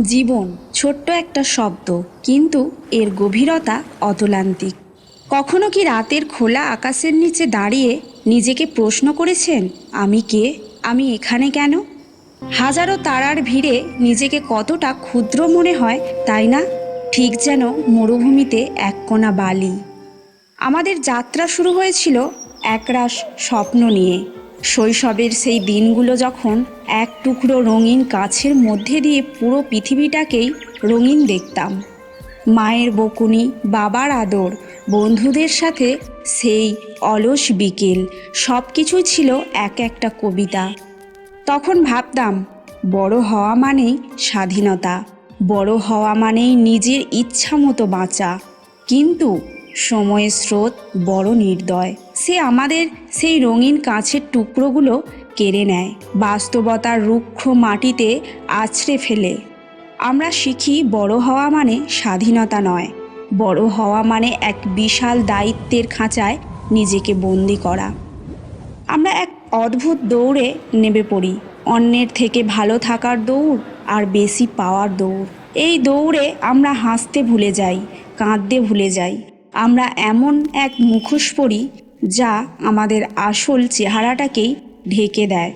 জীবন ছোট্ট একটা শব্দ, কিন্তু এর গভীরতা অতলান্তিক। কখনো কি রাতের খোলা আকাশের নিচে দাঁড়িয়ে নিজেকে প্রশ্ন করেছেন, আমি কে? আমি এখানে কেন? হাজারো তারার ভিড়ে নিজেকে কতটা ক্ষুদ্র মনে হয়, তাই না? ঠিক যেন মরুভূমিতে এক কোনা বালি। আমাদের যাত্রা শুরু হয়েছিল একরাশ স্বপ্ন নিয়ে। শৈশবের সেই দিনগুলো যখন এক টুকরো রঙিন কাছের মধ্যে দিয়ে পুরো পৃথিবীটাকেই রঙিন দেখতাম। মায়ের বকুনি, বাবার আদর, বন্ধুদের সাথে সেই অলস বিকেল সব কিছুই ছিল এক একটা কবিতা। তখন ভাবতাম, বড় হওয়া মানেই স্বাধীনতা, বড় হওয়া মানেই নিজের ইচ্ছা মতো বাঁচা। কিন্তু সময়ের স্রোত বড় নির্দয়। সে আমাদের সেই রঙিন কাঁচের টুকরোগুলো কেড়ে নেয়। বাস্তবতার রুক্ষ মাটিতে আছড়ে ফেলে। আমরা শিখি বড় হওয়া মানে স্বাধীনতা নয়। বড় হওয়া মানে এক বিশাল দায়িত্বের খাঁচায় নিজেকে বন্দি করা। আমরা এক অদ্ভুত দৌড়ে নেমে পড়ি। অন্যের থেকে ভালো থাকার দৌড় আর বেশি পাওয়ার দৌড়। এই দৌড়ে আমরা হাসতে ভুলে যাই, কাঁদতে ভুলে যাই। আমরা এমন এক মুখোশ পরি যা আমাদের আসল চেহারাটাকেই ঢেকে দেয়।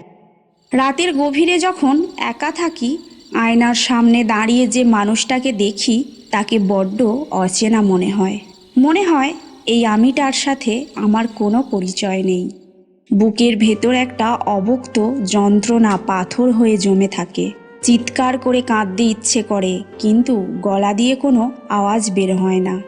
রাতের গভীরে যখন একা থাকি, আয়নার সামনে দাঁড়িয়ে যে মানুষটাকে দেখি, তাকে বড্ড অচেনা মনে হয়। মনে হয় এই আমিটার সাথে আমার কোনো পরিচয় নেই। বুকের ভেতর একটা অবক্ত যন্ত্রণা পাথর হয়ে জমে থাকে। চিৎকার করে কাঁদতে ইচ্ছে করে, কিন্তু গলা দিয়ে কোনো আওয়াজ বের হয় না।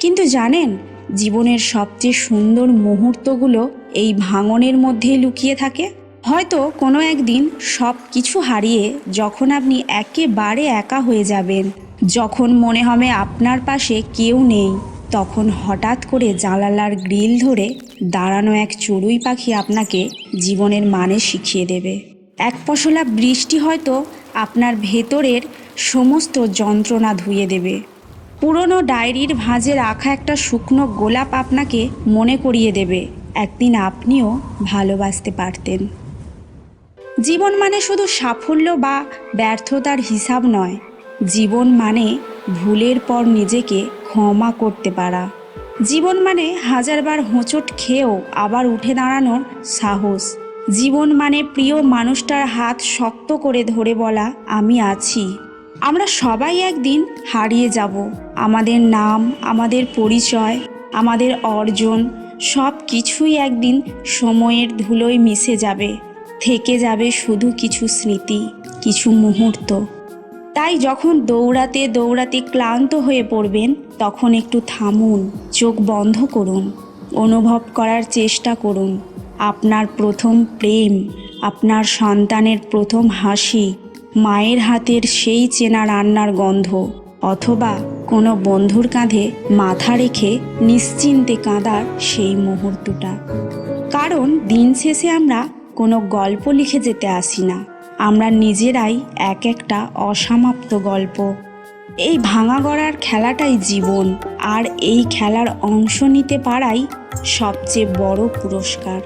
কিন্তু জানেন জীবনের সবচেয়ে সুন্দর মুহূর্তগুলো এই ভাঙনের মধ্যেই লুকিয়ে থাকে। হয়তো কোনো একদিন সব কিছু হারিয়ে যখন আপনি একেবারে একা হয়ে যাবেন, যখন মনে হবে আপনার পাশে কেউ নেই, তখন হঠাৎ করে জানালার গ্রিল ধরে দাঁড়ানো এক চড়ুই পাখি আপনাকে জীবনের মানে শিখিয়ে দেবে। এক পশলা বৃষ্টি হয়তো আপনার ভেতরের সমস্ত যন্ত্রণা ধুয়ে দেবে। পুরনো ডায়েরির ভাঁজে রাখা একটা শুকনো গোলাপ আপনাকে মনে করিয়ে দেবে। একদিন আপনিও ভালোবাসতে পারতেন। জীবন মানে শুধু সাফল্য বা ব্যর্থতার হিসাব নয়। জীবন মানে ভুলের পর নিজেকে ক্ষমা করতে পারা। জীবন মানে হাজারবার হোঁচট খেয়েও আবার উঠে দাঁড়ানোর সাহস। জীবন মানে প্রিয় মানুষটার হাত শক্ত করে ধরে বলা, আমি আছি। আমরা সবাই একদিন হারিয়ে যাব। আমাদের নাম, আমাদের পরিচয়, আমাদের অর্জন, সব কিছুই একদিন সময়ের ধুলোয় মিশে যাবে। থেকে যাবে শুধু কিছু স্মৃতি, কিছু মুহূর্ত। তাই যখন দৌড়াতে দৌড়াতে ক্লান্ত হয়ে পড়বেন, তখন একটু থামুন, চোখ বন্ধ করুন, অনুভব করার চেষ্টা করুন। আপনার প্রথম প্রেম, আপনার সন্তানের প্রথম হাসি মায়ের হাতের সেই চেনা রান্নার গন্ধ, অথবা কোনো বন্ধুর কাঁধে মাথা রেখে নিশ্চিন্তে কাঁদার সেই মুহূর্তটা। কারণ দিন শেষে আমরা কোনো গল্প লিখে যেতে আসি না। আমরা নিজেরাই এক একটা অসমাপ্ত গল্প। এই ভাঙা গড়ার খেলাটাই জীবন, আর এই খেলার অংশ নিতে পারাই সবচেয়ে বড় পুরস্কার।